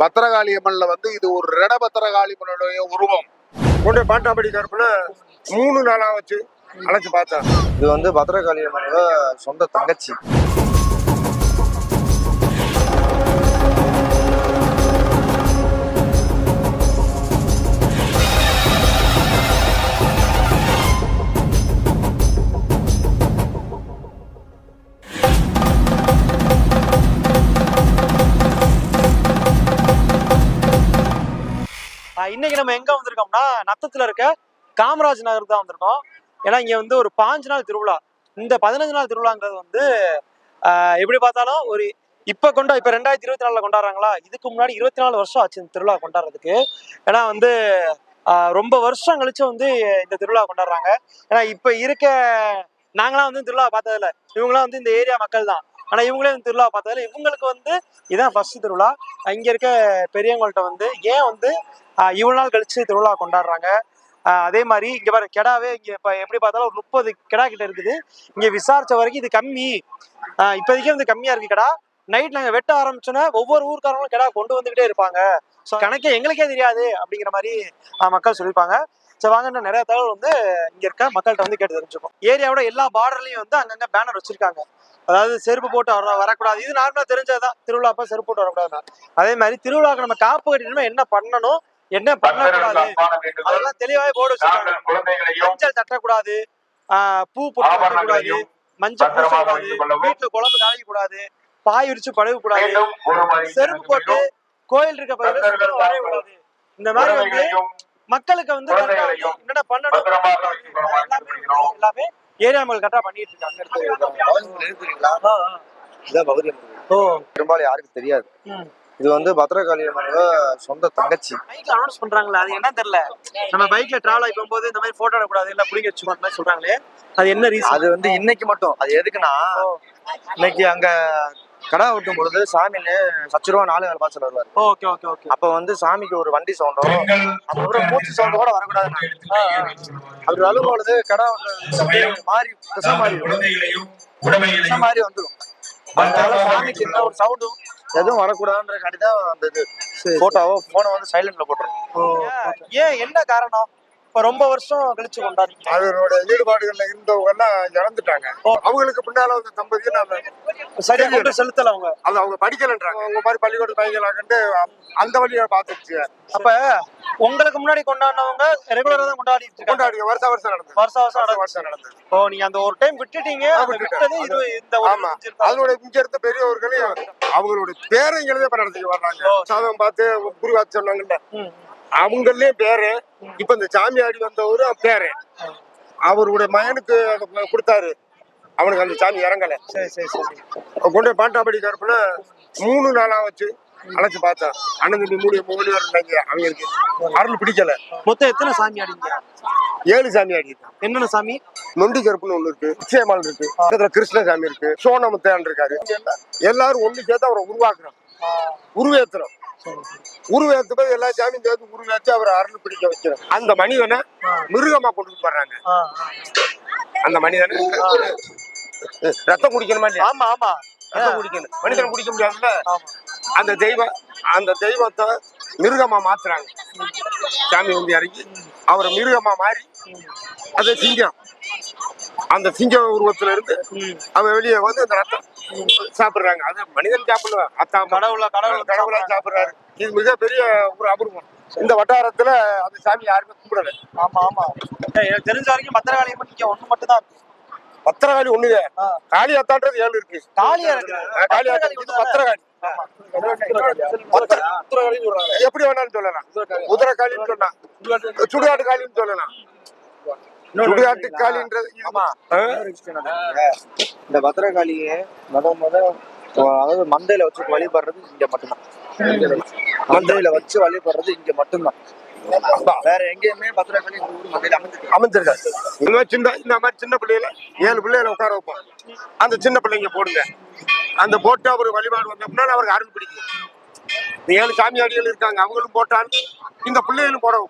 பத்திரகாளி அம்மன்ல வந்து இது ஒரு ரெட பத்திரகாளி அம்மனுடைய உருவம். கொண்டு பாட்டாம்படி கருப்புல மூணு நாளா வச்சு அழைச்சு பார்த்தேன். இது வந்து பத்ரகாளி அம்மனோட சொந்த தங்கச்சி. இன்னைக்கு நம்ம எங்க வந்திருக்கோம்னா நத்தத்துல இருக்க காமராஜ் நகர் தான் வந்திருக்கோம். ஏன்னா இங்க வந்து ஒரு பாஞ்சு நாள் திருவிழா. இந்த பதினஞ்சு நாள் திருவிழாங்கிறது வந்து எப்படி பார்த்தாலும் ஒரு இப்ப கொண்டா இப்ப ரெண்டாயிரத்தி இருபத்தி நாலுல கொண்டாடுறாங்களா? இதுக்கு முன்னாடி இருபத்தி நாலு வருஷம் ஆச்சு இந்த திருவிழா கொண்டாடுறதுக்கு. ஏன்னா வந்து ரொம்ப வருஷம் கழிச்சு வந்து இந்த திருவிழா கொண்டாடுறாங்க. ஏன்னா இப்ப இருக்க நாங்களாம் வந்து திருவிழா பார்த்ததில்ல. இவங்களாம் வந்து இந்த ஏரியா மக்கள் தான். ஆனா இவங்களே வந்து திருவிழா பார்த்ததில்ல இவங்களுக்கு வந்து இதான் ஃபர்ஸ்ட் திருவிழா. இங்க இருக்க பெரியவங்கள்ட்ட வந்து ஏன் வந்து இவ்வளோ இவ்வளவு நாள் கழிச்சு திருவிழா கொண்டாடுறாங்க? அதே மாதிரி இங்க பாரு கெடாவே இங்க இப்ப எப்படி பார்த்தாலும் ஒரு முப்பது கெடா கிட்ட இருக்குது. இங்க விசாரிச்ச வரைக்கும் இது கம்மி. ஆஹ் இப்போதைக்கு வந்து கம்மியா இருக்கு கெடா. நைட் நாங்க வெட்ட ஆரம்பிச்சோன்னா ஒவ்வொரு ஊருக்காரங்களும் கெடா கொண்டு வந்துகிட்டே இருப்பாங்க. ஸோ கணக்கே எங்களுக்கே தெரியாது அப்படிங்கிற மாதிரி ஆஹ் மக்கள் சொல்லியிருப்பாங்க. ஸோ வாங்க நிறைய தகவல் வந்து இங்க இருக்க மக்கள்கிட்ட வந்து கேட்டு தெரிஞ்சுக்கோம் ஏரியாவோட எல்லா பார்டர்லயும் வந்து அங்கங்க பேனர் வச்சிருக்காங்க. அதாவது செருப்பு போட்டு வர வரக்கூடாது. இது நார்மலா தெரிஞ்சதுதான். திருவிழா அப்ப செருப்பு போட்டு வரக்கூடாது அதே மாதிரி திருவிழாக்கு நம்ம காப்பு கட்டினோம்னா என்ன பண்ணணும் என்ன பண்ணக்கூடாது அதெல்லாம் தெளிவாவே போர்டு வச்சிருக்காங்க. மஞ்சள் தட்டக்கூடாது பூ போட்டு கட்டக்கூடாது மஞ்சள் பூசக்கூடாது வீட்டுல குழம்பு காய்க்க கூடாது பாய் விரிச்சு பழக கூடாது செருப்பு போட்டு கோயில் இருக்க பகுதியில வரைய கூடாது. இந்த மாதிரி வந்து மக்களுக்கு வந்து என்னென்ன பண்ணணும் எல்லாமே ஏரியா மக்கள் கரெக்டா பண்ணிட்டு இருக்காங்க ஓ. பெரும்பாலும் யாருக்கும் தெரியாது. இது வந்து பத்ரகாளி அம்மனோட சொந்த தங்கச்சி. பைக்ல அனௌன்ஸ் பண்றாங்களே அது என்ன தெரியல. நம்ம பைக்ல டிராவல் ஆகி போகும்போது இந்த மாதிரி போட்டோ எடுக்கக்கூடாது இல்ல புடிங்க வச்சுக்கோ அந்த மாதிரி சொல்றாங்களே. அது என்ன ரீசன் அது வந்து இன்னைக்கு மட்டும். அது எதுக்குன்னா இன்னைக்கு அங்க கடா வெட்டும் பொழுது சாமின்னு சச்சு ரூபா நாலு வேலை பாய்ச்சல் வருவார் ஓகே ஓகே ஓகே. அப்ப வந்து சாமிக்கு ஒரு வண்டி சவுண்டும் அப்புறம் மூச்சு சவுண்ட் கூட வரக்கூடாது அப்படி வரும் பொழுது கடா மாறி திசை மாறி திசை மாறி வந்துடும் அதனால சாமிக்கு எந்த ஒரு சவுண்டும் எதுவும் வரக்கூடாதுன்ற தான் அந்த இது போட்டோவோ போனை வந்து சைலண்ட்ல போட்டுரும் ஏன் என்ன காரணம்? இப்ப ரொம்ப வருஷம் கழிச்சு கொண்டாடுறீங்க. அதனோட ஈடுபாடுகள்ல இருந்தவங்க எல்லாம் இறந்துட்டாங்க அவங்களுக்கு பின்னால வந்த தம்பதியை நாம சரியா கொண்டு செலுத்தல அவங்க? அது அவங்க படிக்கலன்றாங்க. அவங்க மாதிரி பள்ளிக்கூட பையங்களாகண்டு அந்த வழியை பார்த்துச்சு அப்ப உங்களுக்கு முன்னாடி கொண்டாடினவங்க ரெகுலரா தான் இருக்காங்க. கொண்டாடி வருஷம் வருஷம் நடந்தது. வருஷம் வருஷம் வருஷம் நடந்தது. ஓ நீங்க அந்த ஒரு டைம் விட்டுட்டீங்க. அந்த. விட்டது இது இந்த ஆமா. செஞ்சிருக்காங்க. அதனோட இங்க இருந்த பெரியவர்களையும் அவங்களுடைய பேரைங்களே இப்ப நடத்திட்டு வர்றாங்க. ஓ. சாதம் பார்த்து குருவாத்து சொன்னாங்கல்ல. அவங்களே பேரு. இப்ப இந்த சாமியாடி வந்தவரு பேரு. அவருடைய மகனுக்கு கொடுத்தாரு. அவனுக்கு அந்த சாமி இறங்கல. சரி சரி சரி. கொண்டு போய் பாட்டாம்படி கருப்புல மூணு நாளா வச்சு அழைச்சு பார்த்தேன் அண்ணன் தம்பி மூணு மூணு பேர் இருந்தாங்க அவங்களுக்கு அருள் பிடிக்கல. மொத்தம் எத்தனை சாமி ஆடிங்க ஏழு சாமி ஆடி என்னென்ன சாமி? நொண்டி கருப்புன்னு ஒண்ணு இருக்கு. நிச்சயமால் இருக்கு. பக்கத்துல கிருஷ்ணசாமி இருக்கு. சோனமுத்தையான் இருக்காரு. எல்லாரும் ஒண்ணு சேர்த்து அவரை உருவாக்குறோம். உருவேத்துறோம். உருவேத்து போய் எல்லா சாமியும் சேர்த்து உருவேச்சு அவரை அருள் பிடிக்க வைக்கிறோம் அந்த மனிதனை மிருகமா கொண்டு வர்றாங்க அந்த மனிதனை ரத்தம் குடிக்கணுமா இல்லையா? ஆமா ஆமா. ரத்தம் குடிக்கணும். மனிதன் குடிக்க முடியாதுல்ல? அந்த தெய்வம் அந்த தெய்வத்தை மிருகமா மாத்துறாங்க. சாமி வந்து இறங்கி அவரை மிருகமா மாறி அது சிங்கம் அந்த சிங்க உருவத்துல இருந்து. அவன் வெளியே வந்து அந்த ரத்தம் சாப்பிடுறாங்க. அது மனிதன் சாப்பிடுவான் அத்தா கடவுளா கடவுள் கடவுளா சாப்பிடுறாரு. இது மிகப்பெரிய ஒரு அபூர்வம். இந்த வட்டாரத்துல அந்த சாமி யாருமே கும்பிடல. ஆமா ஆமா. எனக்கு தெரிஞ்ச வரைக்கும் பத்திரகாளி ஒண்ணு மட்டும் தான் இருக்கு. பத்திரகாளி ஒண்ணுங்க. ஆ. காளி அத்தான்றது ஏழு இருக்கு. காளியா இருக்கு காளி இது பத்திரகாளி. பத்திர- எப்படி வேணாலும் சொல்லலாம். உதிரகாளின்னு சொல்லலாம் சுடுகாட்டு காளின்னு சொல்லலாம். சுடுகாட்டு காளின்றது இது- ஆமா. ஆ? இந்த பத்ரகாளியை முத முத அதாவது மந்தையில வச்சு வழிபடுறது இங்க மட்டும்தான். மந்தையில வச்சு வழிபடுறது இங்க மட்டும்தான். வேற எங்கேயுமே அமைஞ்சிருக்கு அமைஞ்சிருக்காரு சின்ன இந்த மாதிரி சின்ன பிள்ளைகள ஏழு பிள்ளைகளை உட்கார வைப்போம். அந்த சின்ன பிள்ளைங்க போடுங்க. அந்த போட்டு அவர் வழிபாடு வந்தோம்னா அவருக்கு அருள் பிடிக்கும். ஏழு சாமியாடிகள் இருக்காங்க அவங்களும் போட்டால் இந்த பிள்ளைகளும் போட.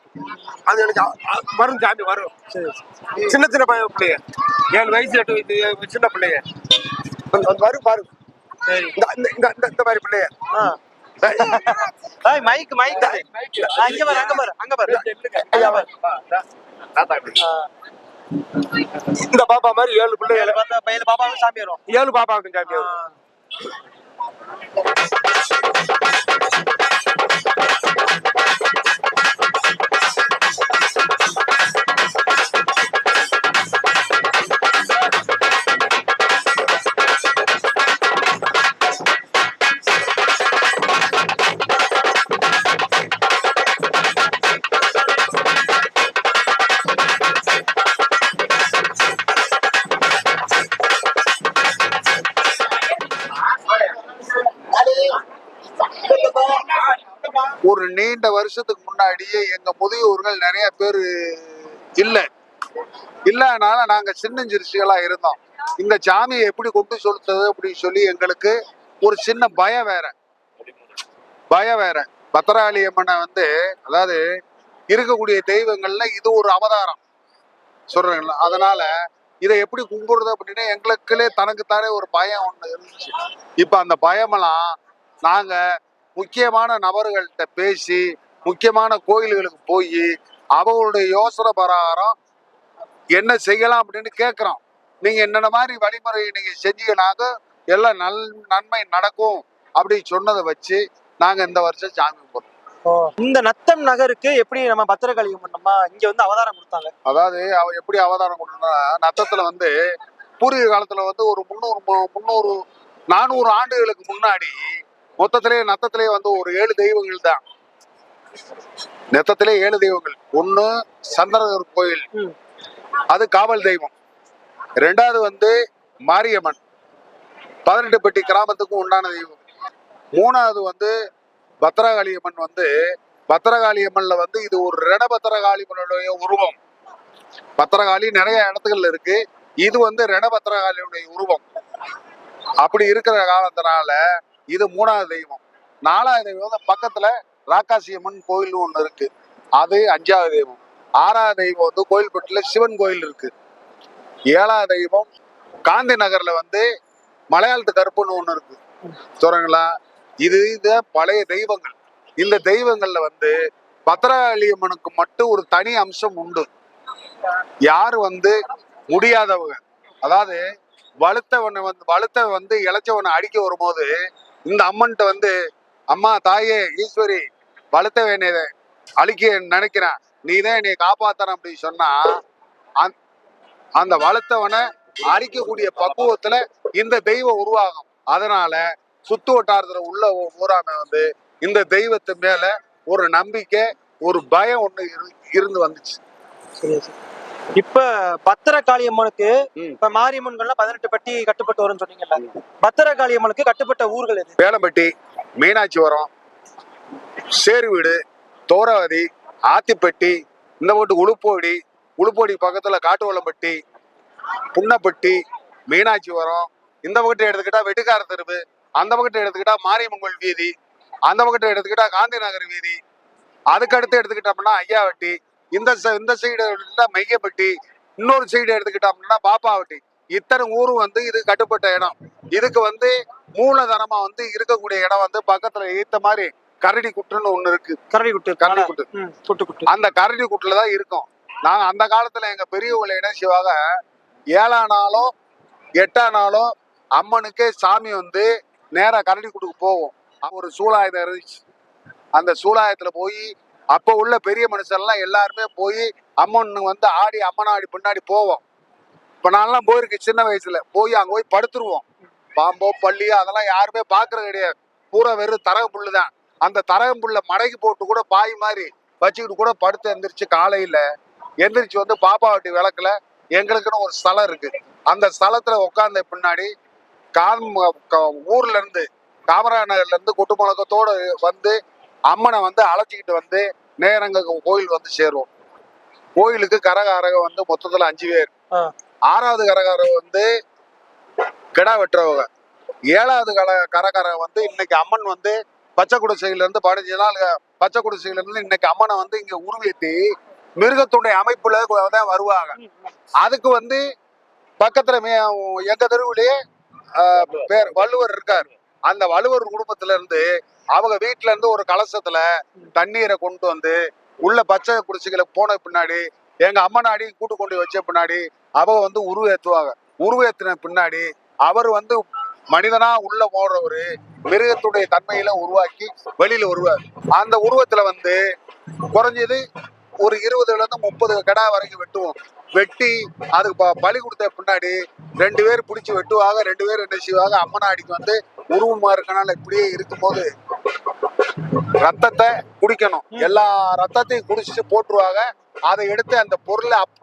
அது எனக்கு வரும் சாமி வரும். சின்ன சின்ன பையன் பிள்ளைங்க ஏழு வயசு எட்டு வயசு சின்ன கொஞ்சம் வரும் பாரு. இந்த இந்த- இந்த இந்த- இந்த மாதிரி ஏய் மைக் மைக் அங்க பாரு அங்க பாரு. அங்க பாரு. இந்த பாப்பா மாதிரி ஏழு பிள்ளைகள் ஏழு பாப்பாவும் சாமி வரும். ஏழு பாப்பாவுக்கு சாமி வரும். நீண்ட வருஷத்துக்கு முன்னாடியே எங்க முதியோர்கள் நிறைய பேர் இல்ல. இல்லனால நாங்க சின்னஞ்சிறுசிகளா இருந்தோம். இந்த சாமியை எப்படி கொண்டு செலுத்துறது அப்படின்னு சொல்லி எங்களுக்கு ஒரு சின்ன பயம் வேற. பயம் வேற. பத்ராளி அம்மனை வந்து அதாவது இருக்கக்கூடிய தெய்வங்கள்ல இது ஒரு அவதாரம். சொல்றீங்களா? அதனால இதை எப்படி கும்பிடுறது அப்படின்னா எங்களுக்குள்ளே தனக்குத்தானே ஒரு பயம் ஒண்ணு இருந்துச்சு. இப்ப அந்த பயமெல்லாம் நாங்க முக்கியமான நபர்கள்ட்ட பேசி முக்கியமான கோயில்களுக்கு போய் அவங்களுடைய யோசனை பிரகாரம் என்ன செய்யலாம் அப்படின்னு கேட்குறோம் நீங்க என்னென்ன மாதிரி வழிமுறையை நீங்க செஞ்சீங்கன்னாக்க எல்லாம் நல் நன்மை நடக்கும் அப்படி சொன்னதை வச்சு நாங்க இந்த வருஷம் சாமி ஓ. இந்த நத்தம் நகருக்கு எப்படி நம்ம பத்திரகாளி நம்ம இங்க வந்து அவதாரம் கொடுத்தாங்க அதாவது அவ எப்படி அவதாரம் கொண்டுனா நத்தத்துல வந்து பூர்வீக காலத்துல வந்து ஒரு முந்நூறு மு- முந்நூறு நானூறு ஆண்டுகளுக்கு முன்னாடி மொத்தத்திலே நத்தத்திலே வந்து ஒரு ஏழு தெய்வங்கள் தான். நெத்தத்திலே ஏழு தெய்வங்கள். ஒண்ணு சந்திரகர் கோயில். அது காவல் தெய்வம். ரெண்டாவது வந்து மாரியம்மன். பதினெட்டு பெட்டி கிராமத்துக்கும் உண்டான தெய்வம். மூணாவது வந்து பத்திரகாளி அம்மன் வந்து பத்திரகாளி அம்மன்ல வந்து இது ஒரு ரணபத்திரகாளியம்மனுடைய உருவம். பத்திரகாளி நிறைய இடத்துகள்ல இருக்கு. இது வந்து ரணபத்திரகாளியுடைய உருவம். அப்படி இருக்கிற காலத்தினால இது மூணாவது தெய்வம். நாலாவது தெய்வம் வந்து பக்கத்துல ராக்காசியம்மன் கோயில் ஒண்ணு இருக்கு. அது அஞ்சாவது தெய்வம். ஆறாவது தெய்வம் வந்து கோயில்பட்டில சிவன் கோயில் இருக்கு. ஏழாவது தெய்வம் காந்தி நகர்ல வந்து மலையாளத்து கருப்புன்னு ஒண்ணு இருக்கு. சொல்றீங்களா? இது இந்த பழைய தெய்வங்கள். இந்த தெய்வங்கள்ல வந்து பத்ராளியம்மனுக்கு மட்டும் ஒரு தனி அம்சம் உண்டு. யாரு வந்து முடியாதவங்க. அதாவது வலுத்தவனை வந்து வலுத்த வந்து இளைச்சவனை அடிக்க வரும்போது இந்த அம்மன்ட்ட வந்து அம்மா தாயே ஈஸ்வரி வளர்த்த வேண்டியது அழிக்க நினைக்கிறேன். நீ தான் என்னை காப்பாத்தன அப்படின்னு சொன்னா அந்த- அந்த அழிக்கக்கூடிய பக்குவத்துல இந்த தெய்வம் உருவாகும். அதனால சுத்து வட்டாரத்துல உள்ள ஊராம வந்து இந்த தெய்வத்து மேல ஒரு நம்பிக்கை ஒரு பயம் ஒண்ணு இரு- இருந்து வந்துச்சு. இப்ப பத்திரகாளி அம்மனுக்கு ம். இப்ப மாரியம்மன்கள்லாம் பதினெட்டு பட்டி கட்டுப்பட்டு வரும்னு சொன்னீங்கல்ல. பத்திரகாளி அம்மனுக்கு கட்டுப்பட்ட ஊர்கள் எது? வேலம்பட்டி மீனாட்சிபுரம் சேருவீடு தோரவதி ஆத்திப்பட்டி இந்த போட்டு உளுப்போடி உளுப்போடி பக்கத்துல காட்டுவளம்பட்டி புன்னப்பட்டி மீனாட்சிபுரம் இந்த பக்கத்தை எடுத்துக்கிட்டா வெட்டுக்கார தெருவு அந்த பக்கத்தை எடுத்துக்கிட்டா மாரியம்மன் வீதி அந்த பக்கத்தை எடுத்துக்கிட்டா காந்தி நகர் வீதி அதுக்கடுத்து எடுத்துக்கிட்டோம்னா ஐயாவட்டி இந்த இந்த சைடு எடுத்துக்கிட்டா மையப்பட்டி இன்னொரு சைடு எடுத்துக்கிட்டோம்னா பாப்பாவட்டி. இத்தனை ஊரும் வந்து இது கட்டுப்பட்ட இடம். இதுக்கு வந்து மூலதனமா வந்து இருக்கக்கூடிய இடம் வந்து பக்கத்துல ஏத்த மாதிரி கரடி குட்டுன்னு ஒண்ணு இருக்கு. கரடி குட்டு. கரடி குட்டு. Good good. அந்த கரடி குட்டுல தான் இருக்கும். நாங்க அந்த காலத்துல எங்க பெரியவங்களை என்ன செய்வாங்க ஏழாம் நாளோ எட்டாம் நாளோ அம்மனுக்கே சாமி வந்து நேரா கரடி குட்டுக்கு அங்க ஒரு சூலாயுதம் இருந்துச்சு. அந்த சூலாயத்துல போய் அப்போ உள்ள பெரிய மனுஷன்லாம் எல்லாருமே போய் அம்மன் வந்து ஆடி அம்மன் ஆடி பின்னாடி போவோம். இப்போ நான்லாம் போயிருக்கேன் சின்ன வயசுல. போய் அங்கே போய் படுத்துருவோம். பாம்போ பள்ளியோ அதெல்லாம் யாருமே பார்க்கறது கிடையாது. பூரா வெறும் தரகு புல்லு தான் அந்த தரகம் புல்ல மடக்கி போட்டு கூட பாய் மாதிரி வச்சுக்கிட்டு கூட படுத்து எந்திரிச்சு காலையில எந்திரிச்சு வந்து பாப்பாவட்டி விளக்குல எங்களுக்குன்னு ஒரு ஸ்தலம் இருக்கு. அந்த ஸ்தலத்துல உட்காந்த பின்னாடி காம் ஊர்ல இருந்து காமராஜ் நகர்ல இருந்து கொட்டு வந்து அம்மனை வந்து அழைச்சிக்கிட்டு வந்து நேரங்க கோயில் வந்து சேருவோம். கோயிலுக்கு கரகாரகம் வந்து மொத்தத்துல அஞ்சு பேர். ஆறாவது கரகாரம் வந்து கிடா வெட்டுறவங்க. ஏழாவது கர கரகாரம் வந்து இன்னைக்கு அம்மன் வந்து பச்சை குடிசையில இருந்து பதினஞ்சு நாள் பச்சை குடிசையில இருந்து இன்னைக்கு அம்மனை வந்து இங்க உருவேத்தி மிருகத்துடைய அமைப்புல தான் வருவாங்க. அதுக்கு வந்து பக்கத்துல எங்க தெருவுலயே பேர் வள்ளுவர் இருக்கார். அந்த வள்ளுவர் குடும்பத்துல இருந்து அவங்க வீட்டுல இருந்து ஒரு கலசத்துல தண்ணீரை கொண்டு வந்து உள்ள பச்சை குடிசைகளை போன பின்னாடி எங்க அம்மனாடி கூட்டு கொண்டு வச்ச பின்னாடி அவங்க வந்து உருவேற்றுவாங்க. உருவேற்றின பின்னாடி அவர் வந்து மனிதனா உள்ள போடுறவரு மிருகத்துடைய தன்மையில உருவாக்கி வெளியில வருவார். அந்த உருவத்துல வந்து குறைஞ்சது ஒரு இருபதுல இருந்து முப்பது கடா வரைக்கும் வெட்டுவோம். வெட்டி அதுக்கு ப- பலி கொடுத்த பின்னாடி ரெண்டு பேர் பிடிச்சி வெட்டுவாங்க ரெண்டு பேர் என்ன செய்வாங்க அம்மனாடிக்கு வந்து உருவமா இருக்கனால இப்படியே இருக்கும்போது ரத்தத்தை குடிக்கணும். எல்லா ரத்தத்தையும் குடிச்சிட்டு போட்டுருவாங்க. அதை எடுத்து அந்த பொருளை அப்-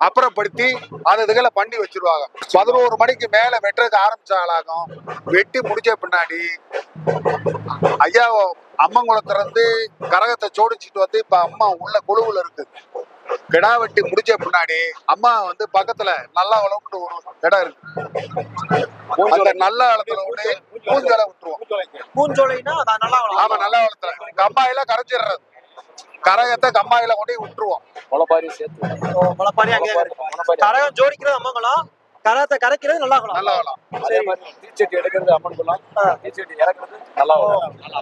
அப்புறப்படுத்தி அதை இதுகளை பண்ணி வச்சிருவாங்க. பதினோரு மணிக்கு மேல வெட்டுறதுக்கு ஆரம்பிச்சாலாகும். வெட்டி முடிச்ச பின்னாடி ஐயா அம்மங்குளத்துல இருந்து கரகத்தை சோடிச்சிட்டு வந்து இப்ப அம்மா உள்ள குழுவுல இருக்கு. கிடா வெட்டி முடிச்ச பின்னாடி அம்மா வந்து பக்கத்துல நல்லா வளர்ந்து ஒரு இடம் இருக்கு. அந்த நல்ல இடத்துல விட்டு பூஞ்சலை விட்டுருவோம் பூஞ்சோலைனா அது நல்லா வளரும். ஆமா நல்ல வளத்துல கம்மாயில கரைச்சிடுறது கரகத்தை கம்மாயில கொண்டு விட்டுருவோம். முளைப்பாரி சேர்த்து முளைப்பாரி அங்கே கரகம் ஜோடிக்கிறது அம்மங்கலம் கரகத்தை கரைக்கிறது நல்லா வளரும். நல்ல வளம் அதே மாதிரி தீச்சட்டி எடுக்கிறது அம்மன் குளம் தீச்சட்டி இறக்குறது நல்லா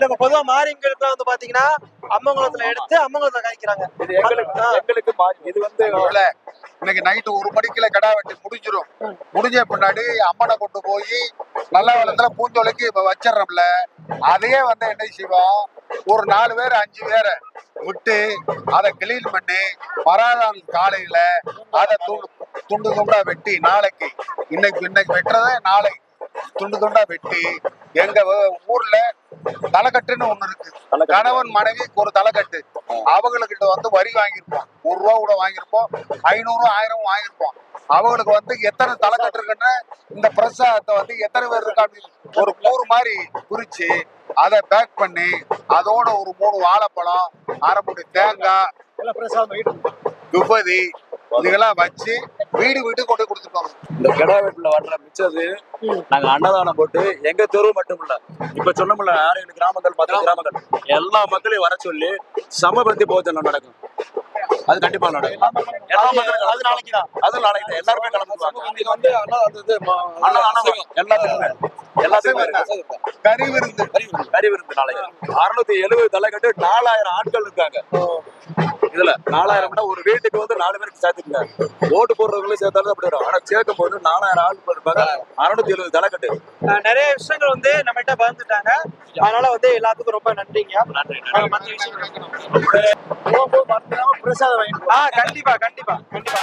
இப்ப பொதுவா மாரிங்களுக்கு வந்து பாத்தீங்கன்னா அம்மங்குளத்துல எடுத்து அம்மங்குளத்துல கரைக்கிறாங்க. இது எங்களுக்கு எங்களுக்கு இது வந்து இன்னைக்கு நைட்டு ஒரு மணிக்குள்ள கிடா வெட்டி முடிஞ்சிடும் முடிஞ்ச பின்னாடி அம்மனை கொண்டு போய் நல்ல வளத்துல பூஞ்சொலைக்கு இப்ப வச்சிடறோம்ல. அதையே வந்து என்ன செய்வோம்? ஒரு நாலு பேர் அஞ்சு பேரை விட்டு அதை கிளீன் பண்ணி மறாநாள் காலையில அதை துண்டு துண்டு துண்டா வெட்டி நாளைக்கு இன்னைக்கு இன்னைக்கு வெட்டுறத நாளைக்கு. துண்டு துண்டா வெட்டி எங்க ஊர்ல தலைக்கட்டுன்னு ஒண்ணு இருக்கு. கணவன் மனைவிக்கு ஒரு தலைக்கட்டு. அவங்ககிட்ட வந்து வரி வாங்கியிருப்போம். ஒரு ரூபா கூட வாங்கியிருப்போம். ஐநூறு ஆயிரம் வாங்கியிருப்போம். அவங்களுக்கு வந்து எத்தனை தலைக்கட்டு இருக்குன்னு இந்த பிரசாதத்தை வந்து எத்தனை பேர் இருக்கான்னு ஒரு கூறு மாதிரி குறிச்சு அதை பேக் பண்ணி அதோட ஒரு மூணு வாழைப்பழம் அரை மூடி தேங்காய் எல்லாம் இதுக்கெல்லாம் வச்சு வீடு வீட்டு கொண்டு கொடுத்துருக்கோம் இந்த கிடா வெட்டுல வர்ற மிச்சது நாங்க அன்னதானம் போட்டு எங்க தெரு மட்டும் இல்ல. இப்ப சொன்னோம்ல ஆறு கிராமங்கள் பத்து கிராமங்கள். எல்லா மக்களையும் வர சொல்லி சமபந்தி போஜனம் நடக்கும். அது கண்டிப்பா நடக்கும். அது நாளைக்கு தான். அது நாளைக்கு தான். எல்லாருமே அன்னதானம் எல்லாத்துக்குமே. எல்லாத்துக்குமே இருக்கு. கறி விருந்து. கறி விருந்து. நாளைக்கு அறுநூத்தி எழுபது தலைக்கட்டு நாலாயிரம் ஆட்கள் இருக்காங்க. இதுல நாலாயிரம்னா ஒரு வீட்டுக்கு வந்து நாலு பேருக்கு சேர்த்துக்கங்க ஓட்டு போடுறவங்களும் சேர்த்தாலும் அப்படி வரும். ஆனா சேர்க்கும் போது நாலாயிரம் ஆள் இருப்பாங்க அறுநூத்தி எழுபது தலைக்கட்டு. நிறைய விஷயங்கள் வந்து நம்மகிட்ட பகிர்ந்துட்டாங்க. அதனால வந்து எல்லாத்துக்கும் ரொம்ப நன்றிங்க விஷயங்கள். பிரசாதம் வாங்கிட்டு ஆ கண்டிப்பா கண்டிப்பா கண்டிப்பா.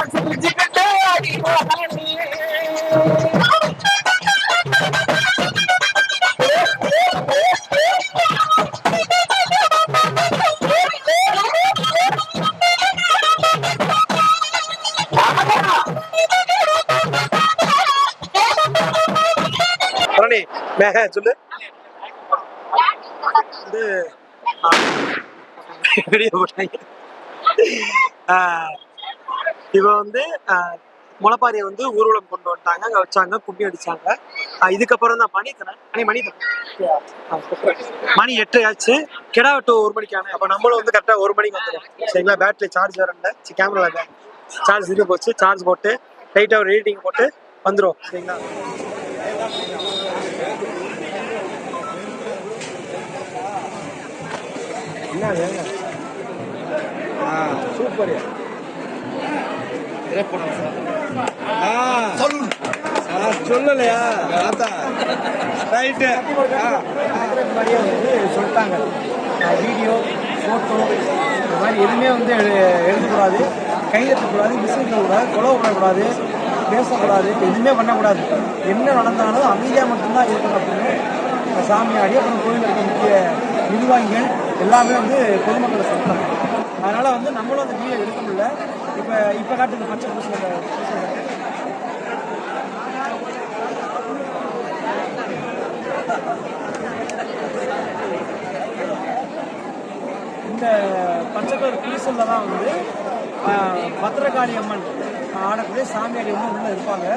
சொல்லு. வந்து ஆ, போட்டாங்க. இவ வந்து முளப்பாரியை வந்து ஊர்வலம் கொண்டு வந்துட்டாங்க. அங்க வச்சாங்க கும்மி அடிச்சாங்க. இதுக்கப்புறம் தான் மணி தானே மணி மணி தானே மணி எட்டு ஆச்சு. கிடா விட்டு ஒரு மணிக்கான அப்ப நம்மளும் வந்து கரெக்டா ஒரு மணிக்கு வந்துடும் சரிங்களா? பேட்டரி சார்ஜ் வரல கேமரா சார்ஜ் இது போச்சு. சார்ஜ் போட்டு லைட்டாக ஒரு ரீடிங் போட்டு வந்துடும் சரிங்களா? சூப்பர். சொல்லலையா? ரைட்டு. மாதிரியே வந்து சொல்லிட்டாங்க வீடியோ ஃபோட்டோ இந்த மாதிரி எதுவுமே வந்து எழு- எழுதக்கூடாது. கையெழுத்தக்கூடாது மிஸ்ஸிங் கூடாது கொலை விடக்கூடாது பேசக்கூடாது எதுவுமே பண்ணக்கூடாது. என்ன நடந்தாலும் அமைதியாக மட்டும்தான் இருக்கணும் அப்படின்னு. சாமியாடி அப்புறம் கோயிலில் இருக்க முக்கிய நிர்வாகிகள் எல்லாமே வந்து பொதுமக்களை சொல்கிறாங்க அதனால் வந்து நம்மளும் அந்த வீடியோ எடுக்க முடியல. இப்போ இப்போ காட்டுங்க பச்சை பூசல இந்த பச்சைக்கலர் கலர் தான் வந்து பத்திரகாளி அம்மன் ஆடக்கூடிய சாமியாடி அம்மன் உள்ளே இருப்பாங்க.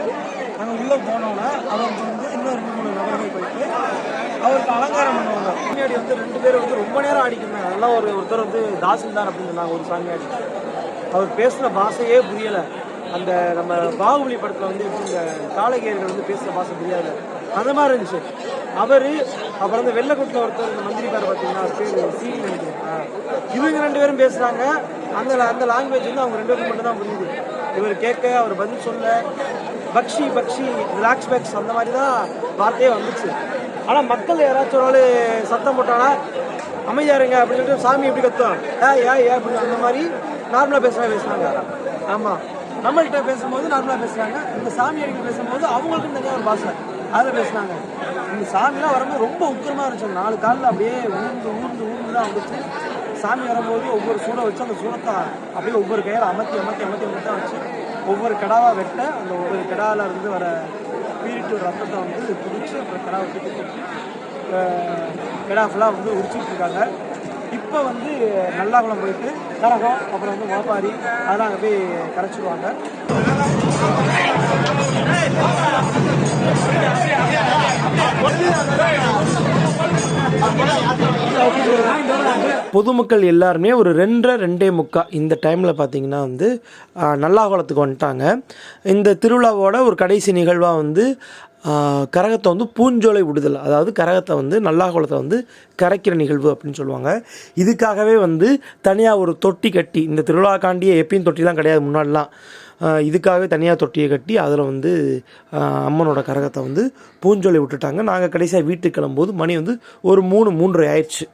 நாங்கள் உள்ளே போனோம்னா அவங்க வந்து இன்னும் ரெண்டு மூணு நபர்கள் போயிட்டு அவருக்கு அலங்காரம் பண்ணுவாங்க. சாமியாடி வந்து ரெண்டு பேர் வந்து ரொம்ப நேரம் அடிக்கிறாங்க அதெல்லாம் ஒரு ஒருத்தர் வந்து தாசில்தார் அப்படின்னு சொன்னாங்க ஒரு சாமியாடி. அவர் பேசுகிற பாஷையே புரியலை. அந்த நம்ம பாகுபலி படத்தில் வந்து இந்த காலகேயர்கள் வந்து பேசுகிற பாஷை புரியாது அந்த மாதிரி இருந்துச்சு. அவர் அப்புறம் இந்த வெள்ளக்குட்டில் ஒருத்தர் இந்த மந்திரி பேர் பார்த்தீங்கன்னா பேர் சீனி நினைக்கிறேன் இவங்க ரெண்டு பேரும் பேசுகிறாங்க அந்த அந்த லாங்குவேஜ் வந்து அவங்க ரெண்டு பேரும் மட்டும் தான் புரியுது. இவர் கேட்க அவர் பதில் சொல்ல பக்ஷி பக்ஷி ரிலாக்ஸ் பேக்ஸ் அந்த மாதிரி தான் வார்த்தையே வந்துச்சு. ஆனால் மக்கள் யாராச்சும் ஒரு நாள் சத்தம் போட்டானா அமைதியா இருங்க அப்படின்னு சொல்லிட்டு சாமி எப்படி கத்தும் ஏ ஏ ஏ அப்படின்னு அந்த மாதிரி நார்மலாக பேசுகிறா பேசுனாங்க ஆமாம் நம்மள்கிட்ட பேசும்போது நார்மலாக பேசுகிறாங்க இந்த சாமியாடிகள் பேசும்போது அவங்களுக்கும் தனியாக ஒரு பாஷை. அதில் பேசுனாங்க. இந்த சாமிலாம் வரும்போது ரொம்ப உக்கிரமாக இருந்துச்சு. நாலு காலில் அப்படியே ஊர்ந்து ஊர்ந்து ஊர்ந்து தான் வந்துச்சு. சாமி வரும்போது ஒவ்வொரு சூடை வச்சு அந்த சூடத்தை அப்படியே ஒவ்வொரு கையில் அமர்த்தி அமர்த்தி அமர்த்தி அமர்த்தி தான் வச்சு ஒவ்வொரு கடாவாக வெட்ட அந்த ஒவ்வொரு கடாவில் இருந்து வர பீரிட்டு ரத்தத்தை வந்து பிடிச்சி அப்புறம் கிடாவை தூக்கி தூக்கி கிடா ஃபுல்லாக வந்து உரிச்சிட்ருக்காங்க இப்போ வந்து நல்லாகுளம் போயிட்டு கரகம் அப்புறம் வந்து முளப்பாரி அதெல்லாம் அங்கே போய் கரைச்சிடுவாங்க பொதுமக்கள் எல்லாருமே ஒரு ரெண்டரை ரெண்டே முக்கா இந்த டைமில் பார்த்தீங்கன்னா வந்து நல்லாகுளத்துக்கு வந்துட்டாங்க. இந்த திருவிழாவோட ஒரு கடைசி நிகழ்வாக வந்து கரகத்தை வந்து பூஞ்சோலை விடுதல் அதாவது கரகத்தை வந்து நல்லாகுளத்தை வந்து கரைக்கிற நிகழ்வு அப்படின்னு சொல்லுவாங்க. இதுக்காகவே வந்து தனியாக ஒரு தொட்டி கட்டி இந்த திருவிழாக்காண்டியே எப்பயும் தொட்டிலாம் கிடையாது முன்னாடிலாம். இதுக்காகவே தனியாக தொட்டியை கட்டி அதில் வந்து அம்மனோட கரகத்தை வந்து பூஞ்சோலை விட்டுட்டாங்க. நாங்கள் கடைசியாக வீட்டுக்கு கிளம்பும்போது மணி வந்து ஒரு மூணு மூன்றரை ஆயிடுச்சு.